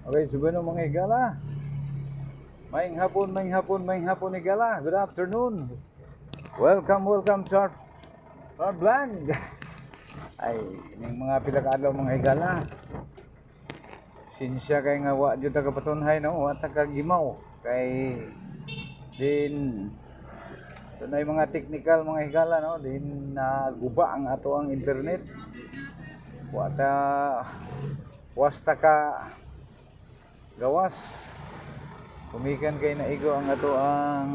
Okay, subano mga higala. Maing hapon, maing hapon, maing hapon higala. Good afternoon. Welcome, welcome to our, our vlog. Ay, ning mga pilakadlaw mga higala. Sinsya kay nga wa jud ta kapatunhay no, wa ta kagimaw kay din Dunay mga technical mga higala no, din naguba ang ato ang internet. Wa ta wasta ka gawas. Kumikan kay naigo ang ato ang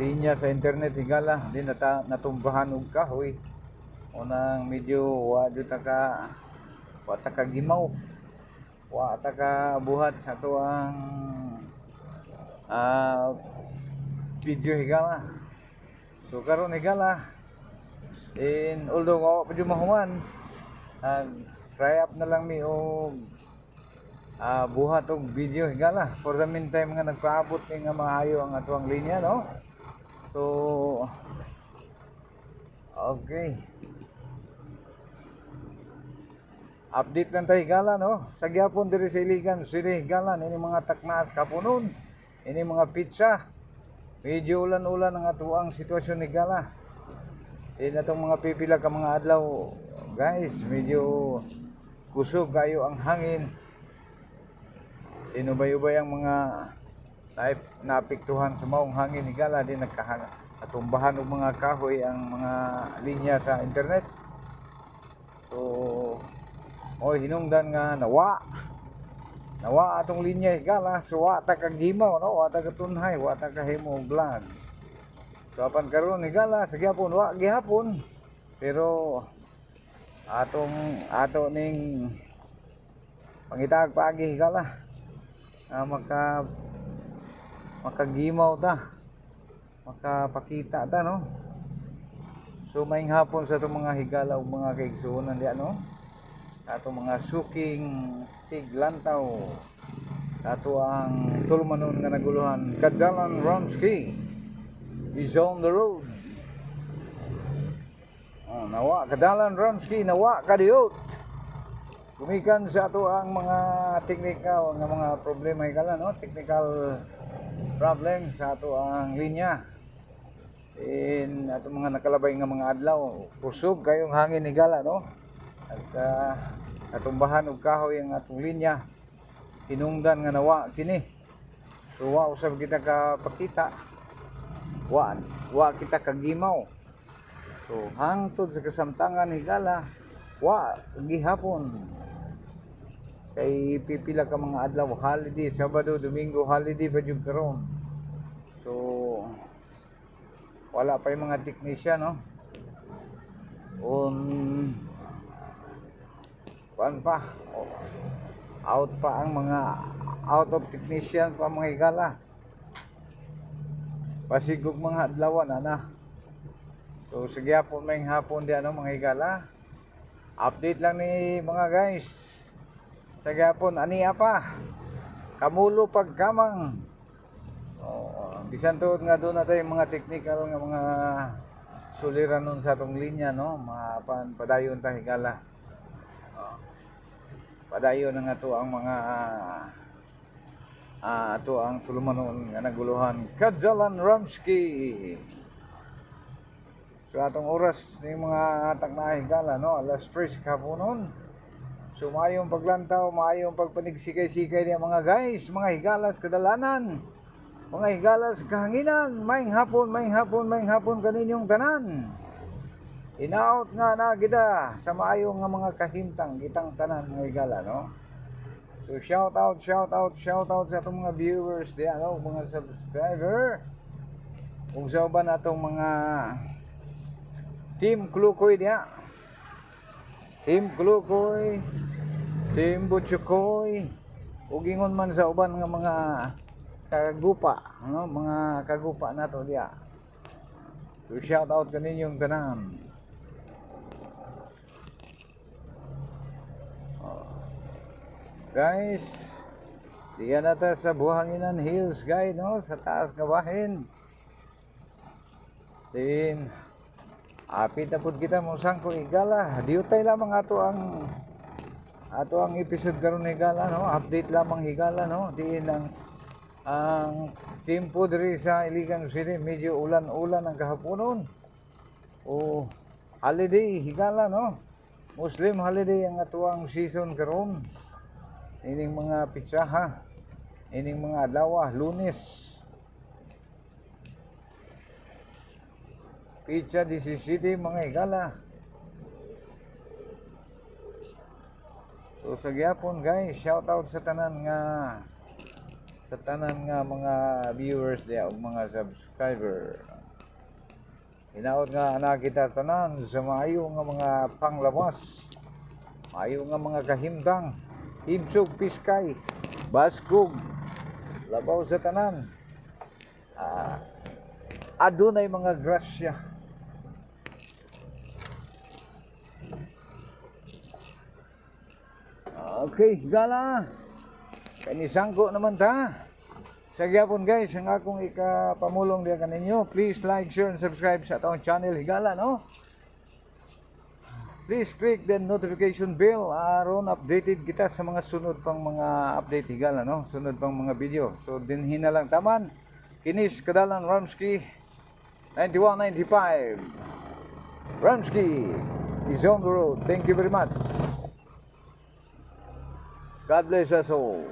linya sa internet. Higala di nata natumbahan og kahoy. Unang medyo wa ta ka wa ta ka gimaw. Wa ta ka buhat sa ato ang ah, video higala. So karon higala. In although wa pa mahuman ah, try up na lang mi og ah buhat og video higala for the meantime nga nagpaabot ni nga maayo ang atuang linya no? So okay. Update lang tayo higala no? Sa gyapon diri sa Iligan City higala ini mga taknas kapunon. Ini mga pizza medyo ulan-ulan ang atuang sitwasyon higala eh natong mga pipila ka mga adlaw. Guys medyo kusog kayo ang hangin inubay-ubay ang mga naip- naapektuhan sa maong hangin. Higala din nagkahanga natumbahan og mga kahoy ang mga linya sa internet. So oy hinungdan nga nawa. Nawa atong linya higala so wa ta kagimaw no? Wa ta katunhay wa ta kahimo og vlog. So apan karon higala sa gyapon wa gihapon. Pero atong ato ning pangitag paagi higala ah, maka makagimaw ta. Makapakita ta no? So maing hapon sa itong mga higala ug mga kaigsuonan di ano ato mga suking tiglantaw. Ato ang tulmanon nga naguluhan Kadalan Romsky is on the road. Oh, nawa Kadalan Romsky nawa kadiyot Gumikan sa ato ang mga technical nga mga problema higala no? Technical problem sa ato ang linya. In ato mga nakalabay nga mga adlaw kusog kayong hangin higala no? At uh, natumbahan og kahoy ang atong linya. Hinungdan nga nawa kini. So wa usab kita ka pakita. Wa wa kita kagimaw so hangtod sa kasamtangan higala wa gihapon kay pipila ka mga adlaw. Holiday Sabado Domingo holiday pa jud karon so wala pa yung mga technician no? Um kuan pa? Out pa ang mga out of technician pa mga higala pasigog mga adlawan ana so sige hapon may hapon di ano mga higala update lang ni mga guys sa gapon ani apa kamulo pagkamang oh bisan tuod nga doon natay mga technical nga mga suliran nun sa atong linya no? Mapan padayon ta higala. Oh. padayon nga to ang mga ah ato ang tulumanon nga naguluhan. Kadjalan Ramsky. So atong oras ni mga na higala no? Alas 3 kapunon So maayong paglantaw, maayong pagpanigsikay-sikay niya mga guys, mga higalas kadalanan, mga higalas kahanginan, maing hapon, maing hapon, maing hapon kaninyong tanan. Inaot nga na kita sa maayong nga mga kahimtang kitang tanan mga higala, no? So shout out, shout out, shout out sa atong mga viewers di ano, mga subscriber. Kung sa ba natong mga Team Klukoy diya. Team Klukoy, Team Butchukoy, ug ingon man sa uban nga mga kagupa, no? mga kagupa nato diya. So shout out kaninyong tanan. Oh. Guys, diyan na ta sa Buhanginan Hills, guys, no? Sa taas nga bahin. Din, Apit na pud kita mo sangko igala. Diutay lamang ato ang ato ang episode karon higala no? Update lamang higala no? Diin ang ang tempo diri sa Iligan City. Medyo ulan-ulan ang kahaponon. O holiday higala no? Muslim holiday ang atuang season karon. Ining mga pitsaha ining mga adlaw lunes Pizza 17 mga higala So sa gyapon guys, shout out sa tanan nga sa tanan nga mga viewers diya ug mga subscriber. Hinaot nga ana kita tanan sa maayo nga mga panglawas. Maayo nga mga kahimtang, himsog piskay, baskog, labaw sa tanan. Ah, adunay mga grasya. Okay, gala. Kanisangko naman ta. Sa gyapon guys, ang akong ikapamulong diya kaninyo, please like, share, and subscribe sa atong channel Higala, no? Please click the notification bell aron updated kita sa mga sunod pang mga update Higala, no? Sunod pang mga video. So, dinhin na lang taman. Kinis Kadalan Ramsky 9195. Ramsky is on the road. Thank you very much. God bless us all.